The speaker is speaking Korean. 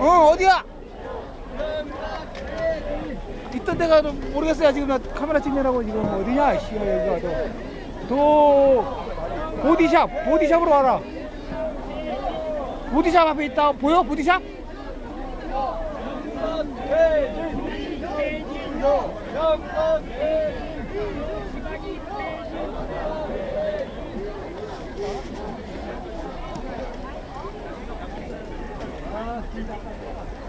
어 어디야? 있던 데가 좀 모르겠어요 지금 나 카메라 찍느라고 지금 어디냐 씨 여기가 도 보디샵 보디샵으로 와라 보디샵 앞에 있다 보여 보디샵? 知道。